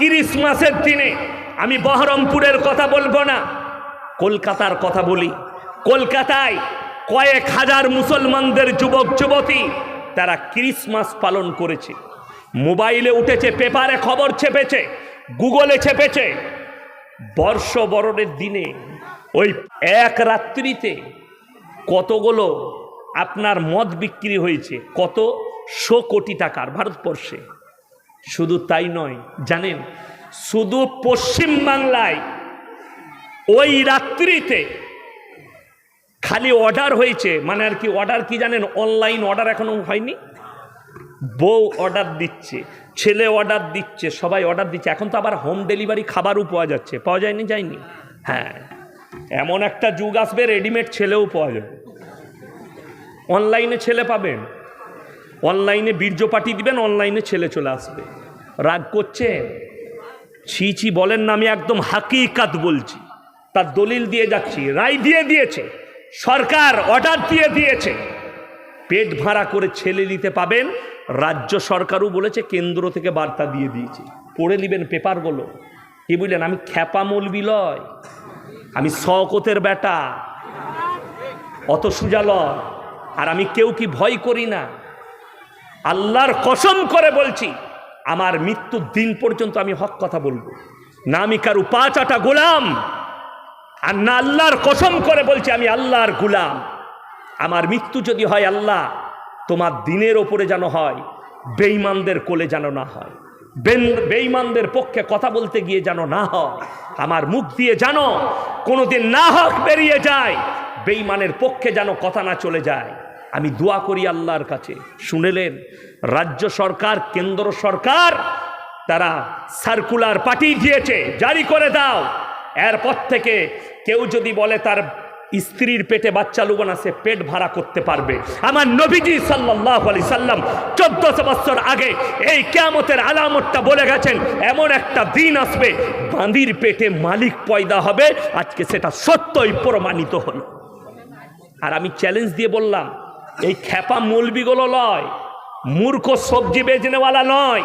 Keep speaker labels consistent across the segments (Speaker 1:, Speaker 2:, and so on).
Speaker 1: ক্রিসমাসের দিনে আমি বহরমপুরের কথা বলব না। কলকাতার কথা বলি। কলকাতায় কয়েক হাজার মুসলমানদের যুবক, যুবতী তারা ক্রিসমাস পালন করেছে। মোবাইলে উঠেছে, পেপারে খবর ছেপেছে, গুগলে ছেপেছে। বর্ষ বরণের দিনে ওই এক রাত্রিতে কতগুলো আপনার মদ বিক্রি হয়েছে, কত শো কোটি টাকার ভারতবর্ষে। শুধু তাই নয়, জানেন? শুধু পশ্চিম বাংলায় ওই রাত্রিতে খালি অর্ডার হয়েছে মানে আর কি অর্ডার কি জানেন? অনলাইন অর্ডার এখনও হয়নি। বউ অর্ডার দিচ্ছে, ছেলে অর্ডার দিচ্ছে, সবাই অর্ডার দিচ্ছে। এখন তো আবার হোম ডেলিভারি খাবারও পাওয়া যাচ্ছে। পাওয়া যায়নি যায়নি? হ্যাঁ এমন একটা যুগ আসবে, রেডিমেড ছেলেও পাওয়া যাবে। অনলাইনে ছেলে পাবেন। অনলাইনে বীর্য পাঠিয়ে দিবেন, অনলাইনে ছেলে চলে আসবে। রাগ করছে? ছি ছি, বলেন না, আমি একদম হাকিকাত বলছি। তার দলিল দিয়ে যাচ্ছি, রায় দিয়ে দিয়েছে, সরকার অর্ডার দিয়ে দিয়েছে। পেট ভাড়া করে ছেলে নিতে পাবেন, রাজ্য সরকারও বলেছে, কেন্দ্র থেকে বার্তা দিয়ে দিয়েছে। পড়ে নেবেন পেপারগুলো। কি বুঝলেন আমি খ্যাপা মলবি লয়, আমি শকতের বেটা, অত সুজালয়, আর আমি কেউ কি ভয় করি না। আল্লাহর কসম করে বলছি, আমার মৃত্যুর দিন পর্যন্ত আমি হক কথা বলব। না আমি কারু পাঁচ আটা গোলাম, আর না আল্লাহর কসম করে বলছি আমি আল্লাহর গুলাম। আমার মৃত্যু যদি হয় আল্লাহ, তোমার দিনের ওপরে যেন হয়, বেঈমানদের কোলে যেন না হয় বেঈমানদের পক্ষে কথা বলতে গিয়ে যেন না হয়, আমার মুখ দিয়ে জানো কোনোদিন না হক বেরিয়ে যায়, বেঈমানের পক্ষে যেন কথা না চলে যায়। আমি দোয়া করি আল্লাহর কাছে। শুনেলেন, রাজ্য সরকার, কেন্দ্র সরকার, তারা সার্কুলার পাঠিয়ে দিয়েছে, জারি করে দাও। এরপর থেকে কেউ যদি বলে তার স্ত্রীর পেটে বাচ্চা লুবো না, সে পেট ভাড়া করতে পারবে। আমার নবীজি সাল্লাহ আলি সাল্লাম চোদ্দশো বছর আগে এই কেয়ামতের আলামতটা বলে গেছেন, এমন একটা দিন আসবে বাঁদির পেটে মালিক পয়দা হবে, আজকে সেটা সত্যই প্রমাণিত হলো। আর আমি চ্যালেঞ্জ দিয়ে বললাম এই খ্যাপা মৌলবিগুলো নয় মূর্খ সবজি বেচনেওয়ালা নয়,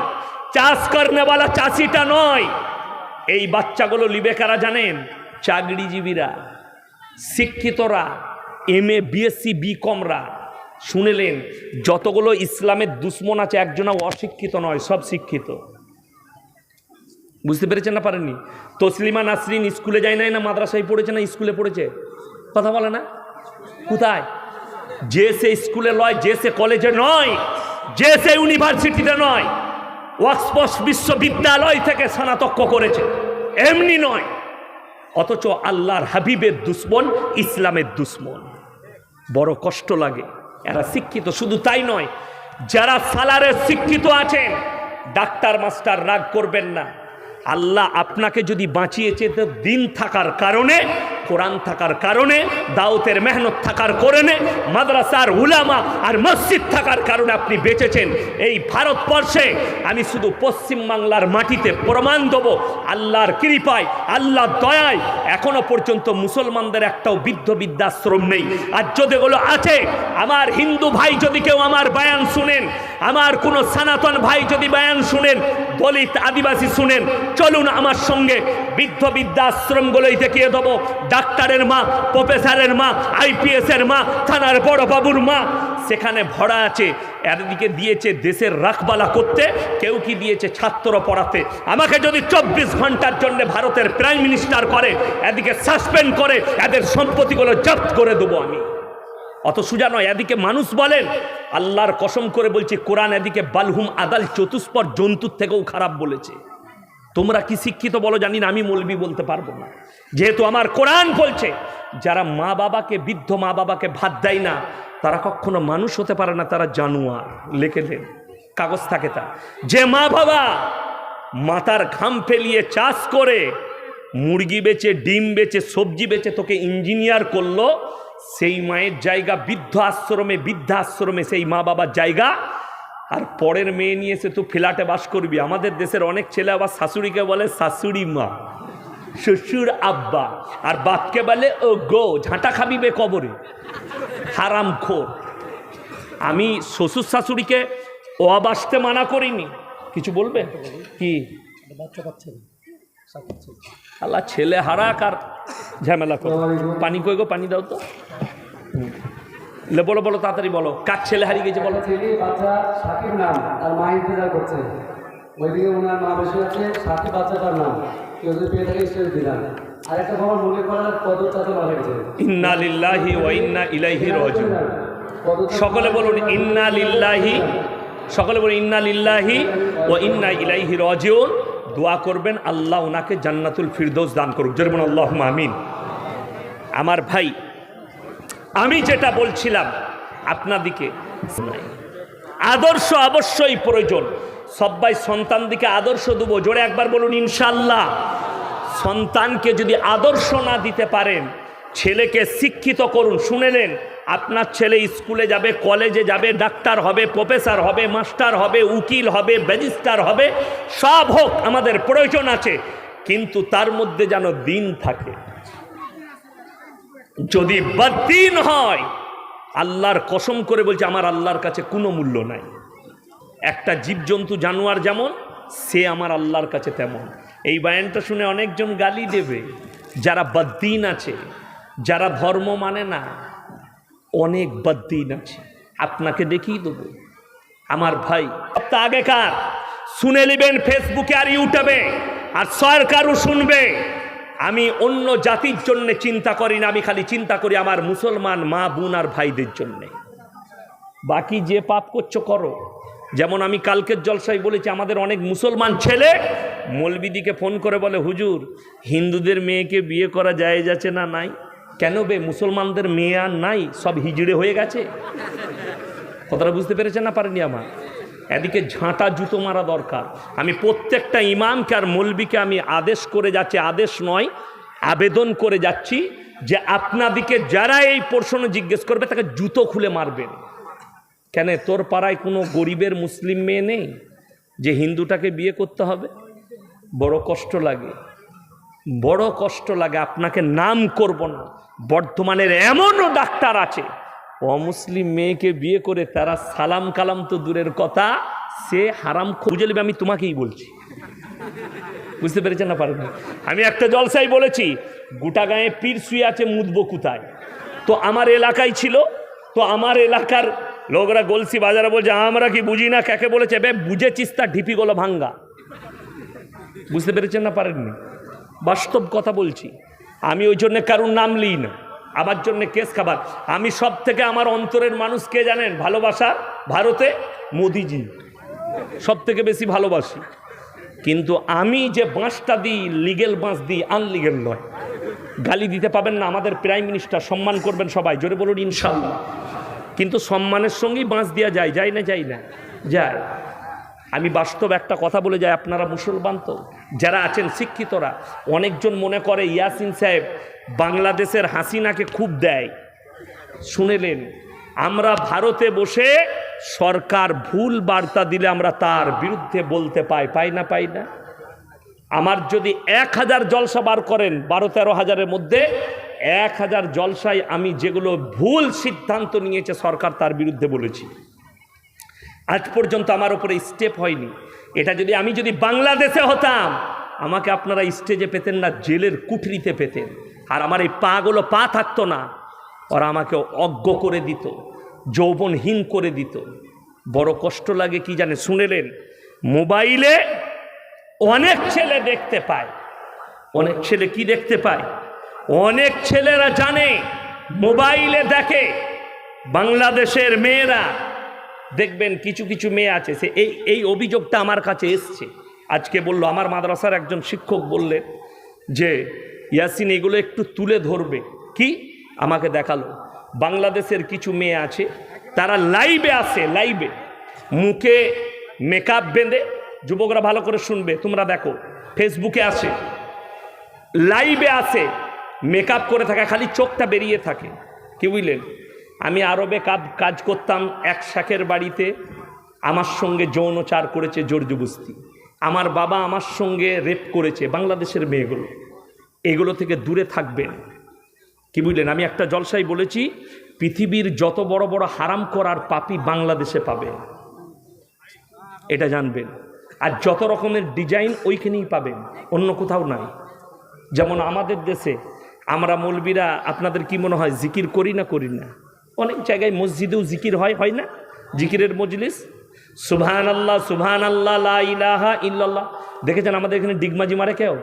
Speaker 1: চাষ করনেওয়ালা চাষিটা নয়। এই বাচ্চাগুলো লিবে কারা জানেন, চাকরিজীবীরা, শিক্ষিতরা এম এ বিএসসি বি কমরা শুনেলেন, যতগুলো ইসলামের দুশ্মন আছে, একজনা অশিক্ষিত নয়, সব শিক্ষিত। বুঝতে পেরেছেন না পারেননি? তসলিমা নাসরিন স্কুলে যায় নাই না, মাদ্রাসায় পড়েছে না, স্কুলে পড়েছে? কথা বলে না? কোথায়? যে সে স্কুলে নয় যে সে কলেজে নয়, যে সে ইউনিভার্সিটিতে নয় ওয়াক্সপস বিশ্ববিদ্যালয় থেকে স্নাতক করেছে। এমনি নয়, অথচ আল্লাহর হাবিবের দুশ্মন, ইসলামের দুশ্মন। বড় কষ্ট লাগে, এরা শিক্ষিত, শুধু তাই নয়, যারা সালারের শিক্ষিত আছেন, ডাক্তার, মাস্টার, রাগ করবেন না। আল্লাহ আপনাকে যদি বাঁচিয়েছে, তো দিন থাকার কারণে কোরআন থাকার কারণে দাউতের মেহনত থাকার কারণে, মাদ্রাসার উলামা আর মসজিদ থাকার কারণে আপনি বেঁচেছেন। এই ভারতবর্ষে আমি শুধু পশ্চিম বাংলার মাটিতে প্রমাণ দেবো, আল্লাহর কৃপায়, আল্লাহর দয়ায়। এখনও পর্যন্ত মুসলমানদের একটাও বৃদ্ধ বৃদ্ধাশ্রম নেই। আর যদিগুলো আছে, আমার হিন্দু ভাই যদি কেউ আমার বায়ান শুনেন, আমার কোনো সনাতন ভাই যদি বায়ান শুনেন, দলিত আদিবাসী শুনেন, চলুন আমার সঙ্গে বৃদ্ধ বৃদ্ধাশ্রমগুলোই দেখিয়ে দেবো ডাক্তারের মা, প্রফেসরের মা আইপিএস এর মা, থানার বড় বাবুর মা, সেখানে ভরা আছে। এদিকে দিয়েছে দেশের রাখবালা করতে, কেউ কি দিয়েছে ছাত্র পড়াতে। আমাকে যদি চব্বিশ ঘণ্টার জন্য ভারতের প্রাইম মিনিস্টার করে এদিকে সাসপেন্ড করে, এদের সম্পত্তিগুলো জব্দ করে দেবো আমি। অত সুজা নয়, এদিকে মানুষ বলেন আল্লাহর কসম করে বলছি, কোরআন এদিকে বালহুম আদাল চতুষ্পর জন্তুর থেকেও খারাপ বলেছে। তোমরা কি শিক্ষিত বলো জানি না, আমি মলবি বলতে পারব না। যেহেতু আমার কোরআন বলছে, যারা মা বাবাকে, বৃদ্ধ মা বাবাকে ভাত দেয় না, তারা কখনো মানুষ হতে পারে না, তারা জানুয়ার। লেখে দেন কাগজ থাকে তা যে মা বাবা মাথার ঘাম ফেলিয়ে চাষ করে, মুরগি বেচে, ডিম বেচে, সবজি বেচে তোকে ইঞ্জিনিয়ার করল, সেই মায়ের জায়গা বৃদ্ধ আশ্রমে, বৃদ্ধাশ্রমে সেই মা বাবার জায়গা আর পরের মেয়ে নিয়ে এসে তুই ফ্ল্যাটে বাস করবি। আমাদের দেশের অনেক ছেলে আবার শাশুড়িকে বলে শাশুড়ি মা শ্বশুর আব্বা আর বাপকে বলে ও গো ঝাঁটা খাবি বে কবরে। হারাম খোর। আমি শ্বশুর শাশুড়িকে অবাসতে মানা করিনি। কিছু বলবে? কি? আল্লাহ ছেলে হারাক আর ঝামেলা করো। পানি কই গো? পানি দাও তো। বলো বলো তাড়াতাড়ি বলো। কার ছেলে হারিয়ে গেছে বলো।
Speaker 2: ছেলে বাচ্চা সাকিব নাম তার মা ইন্তজার করছে। ওইদিকে ওনার মা বসে আছে সাকিব বাচ্চাটার নাম। কেউ যদি পেয়ে থাকে দিলাম। আর একটা খবর মনে করার কদর চাচা মারা গেছে
Speaker 1: ইন্না লিল্লাহি ওয়া ইন্না ইলাইহি রাজিউন। সকলে বলুন ইন্না লিল্লাহি সকলে বলুন ইন্না লিল্লাহি ও ইন্না ইলাইহি রাজিউন। দোয়া করবেন আল্লাহ ওনাকে জান্নাতুল ফিরদৌস দান করুক। জোরে বলুন আল্লাহ আমিন। আমার ভাই আমি যেটা বলছিলাম, আপনাদিকে আদর্শ অবশ্যই প্রয়োজন। সবাই সন্তান দিকে আদর্শ দেবো। জোরে একবার বলুন, ইনশাল্লাহ। সন্তানকে যদি আদর্শ না দিতে পারেন, ছেলেকে শিক্ষিত করুন। শুনেলেন আপনার ছেলে স্কুলে যাবে, কলেজে যাবে, ডাক্তার হবে, প্রফেসর হবে, মাস্টার হবে, উকিল হবে, ব্যারিস্টার হবে, সব হোক, আমাদের প্রয়োজন আছে। কিন্তু তার মধ্যে যেন দিন থাকে। যদি বদিন হয়, আল্লাহর কসম করে বলছে, আমার আল্লাহর কাছে কোনো মূল্য নাই। একটা জীবজন্তু, জানোয়ার যেমন, সে আমার আল্লাহর কাছে তেমন। এই বায়ানটা শুনে অনেকজন গালি দেবে। যারা বদ্দিন আছে, যারা ধর্ম মানে না, অনেক বদ্দিন আছে। আপনাকে দেখিয়ে দেবো। আমার ভাই, সপ্তাহ আগেকার, শুনে নেবেন ফেসবুকে আর ইউটিউবে আর সরকারও শুনবে। আমি অন্য জাতির জন্য চিন্তা করি না, আমি খালি চিন্তা করি আমার মুসলমান মা, বোন আর ভাইদের জন্যে। বাকি যে পাপ করছ করো। যেমন আমি কালকের জলসায় বলেছি, আমাদের অনেক মুসলমান ছেলে মলবিদিকে ফোন করে বলে, হুজুর, হিন্দুদের মেয়েকে বিয়ে করা যায় যাচ্ছে না নাই? কেন বে? মুসলমানদের মেয়ে আর নাই, সব হিজড়ে হয়ে গেছে। কথাটা বুঝতে পেরেছেন না পারেনি আমার? এদিকে ঝাঁটা জুতো মারা দরকার। আমি প্রত্যেকটা ইমামকে আর মলবিকে আমি আদেশ করে যাচ্ছি, আদেশ নয়, আবেদন করে যাচ্ছি যে আপনাদিকে যারা এই প্রশ্ন জিজ্ঞেস করবে তাকে জুতো খুলে মারবেন। কেন তোর পাড়ায় কোনো গরিবের মুসলিম মেয়ে নেই যে হিন্দুটাকে বিয়ে করতে হবে? বড় কষ্ট লাগে। বড় কষ্ট লাগে, আপনাকে নাম করব না। বর্ধমানের এমনও ডাক্তার আছে অমুসলিম মেয়েকে বিয়ে করে তারা সালাম কালাম তো দূরের কথা, সে হারাম খুঁজে নেবে, আমি তোমাকেই বলছি। বুঝতে পেরেছেন না, পারেন আমি একটা জলসাই বলেছি, গোটা গায়ে পীর শুয়ে আছে মুদবো কোথায়? তো আমার এলাকায় ছিল, তো আমার এলাকার লোকরা গলসি বাজারে বলছে, আমরা কি বুঝি না? কাকে বলেছে, বে, বুঝেছিস তার ঢিপিগুলো ভাঙ্গা। বুঝতে পেরেছেন না, পারেননি? বাস্তব কথা বলছি। আমি ওই জন্য কারুর নাম লিই না। আমার জন্য কেস খাবার। আমি সব থেকে আমার অন্তরের মানুষ কে জানেন? ভালোবাসা ভারতে মোদিজি। সব থেকে বেশি ভালোবাসি। কিন্তু আমি যে বাঁশটা দিই লিগেল বাঁশ দিই আনলিগেল নয়। গালি দিতে পাবেন না, আমাদের প্রাইম মিনিস্টার সম্মান করবেন সবাই, জোরে বলুন ইনশাল্লাহ। কিন্তু সম্মানের সঙ্গেই বাঁশ দেওয়া যায় যায় না যায় না। যায়। আমি বাস্তব একটা কথা বলে যাই, আপনারা মুসলমান তো? যারা আছেন শিক্ষিতরা, অনেকজন মনে করে ইয়াসিন সাহেব বাংলাদেশের হাসিনাকে খুব দেয়। শুনেলেন, আমরা ভারতে বসে সরকার ভুল বার্তা দিলে আমরা তার বিরুদ্ধে বলতে পাই পাই না পাই না? আমার যদি এক হাজার জলসা বার করেন, বারো তেরো হাজারের মধ্যে এক হাজার জলসায় আমি যেগুলো ভুল সিদ্ধান্ত নিয়েছে সরকার তার বিরুদ্ধে বলেছি। আজ পর্যন্ত আমার উপরে স্টেপ হয়নি। এটা যদি আমি যদি বাংলাদেশে হতাম, আমাকে আপনারা স্টেজে পেতেন না, জেলের কুঠরিতে পেতেন। আর আমার এই পাগুলো পা থাকতো না, ওরা আমাকে অজ্ঞ করে দিত, যৌবনহীন করে দিত। বড় কষ্ট লাগে কি জানে শুনেলেন? মোবাইলে অনেক ছেলে দেখতে পায়। অনেক ছেলে কি দেখতে পায়? অনেক ছেলেরা জানে, মোবাইলে দেখে, বাংলাদেশের মেয়েরা দেখবেন কিছু কিছু মেয়ে আছে, সে এই এই অভিযোগটা আমার কাছে এসছে। আজকে বলল, আমার মাদ্রাসার একজন শিক্ষক বললেন যে, ইয়াসিন, এগুলো একটু তুলে ধরবে। কি? আমাকে দেখাল। বাংলাদেশের কিছু মেয়ে আছে, তারা লাইভে আসে লাইভে। মুখে মেকআপ বেঁধে, যুবকরা ভালো করে শুনবে, তোমরা দেখো ফেসবুকে আসে লাইভে আসে মেকআপ করে থাকা, খালি চোখটা বেরিয়ে থাকে। কি বুঝলেন? আমি আরবে কাজ কাজ করতাম এক শাকের বাড়িতে। আমার সঙ্গে যৌনচার করেছে জোরজবস্তি আমার বাবা আমার সঙ্গে রেপ করেছে, বাংলাদেশের মেয়েগুলো। এগুলো থেকে দূরে থাকবেন। কি বুঝলেন? আমি একটা জলসাই বলেছি, পৃথিবীর যত বড় বড় হারাম করার পাপি বাংলাদেশে পাবে। এটা জানবেন। আর যত রকমের ডিজাইন ওইখানেই পাবেন, অন্য কোথাও নাই। যেমন আমাদের দেশে, আমরা মৌলবীরা আপনাদের কি মনে হয়, জিকির করি না করি না? অনেক জায়গায় মসজিদেও জিকির হয় হয় না? জিকিরের মজলিস? সুবহান আল্লাহ সুবহান আল্লাহ লা ইলাহা ইল্লাল্লাহ। দেখেছেন আমাদের এখানে ডিগমাজি মারে কেউ?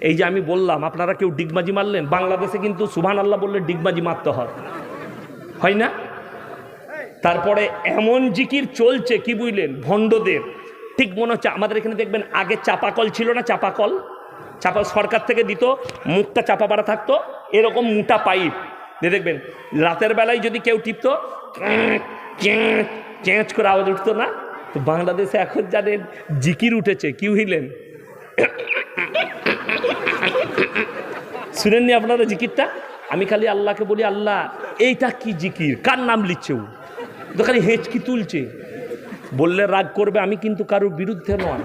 Speaker 1: এই যে আমি বললাম, আপনারা কেউ ডিগমাজি মারলেন? বাংলাদেশে কিন্তু সুবহান আল্লাহ বললে ডিগমাজি মারতে হয়। হয় না? তারপরে এমন জিকির চলছে, কি বুঝলেন? ভণ্ডদের। ঠিক মনে হচ্ছে আমাদের এখানে দেখবেন আগে চাপাকল ছিল না চাপাকল? চাপা সরকার থেকে দিত, মুখটা চাপা পাড়া থাকতো, এরকম মোটা পাইপ। দিয়ে দেখবেন, রাতের বেলায় যদি কেউ টিপতো চেঁচ করে আওয়াজ উঠতো না? তো বাংলাদেশে এখন জানেন, জিকির উঠেছে কি হইলেন শুনেননি আপনারা জিকিরটা? আমি খালি আল্লাহকে বলি, আল্লাহ, এইটা কি জিকির? কার নাম লিখছে ও? তো খালি হেঁচকি তুলছে। বললে রাগ করবে, আমি কিন্তু কারোর বিরুদ্ধে নয়।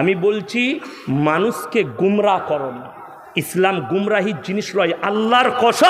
Speaker 1: আমি বলছি, মানুষকে গুমরা করো না। ইসলাম গুমরাহির জিনিস রয় আল্লাহর কসম।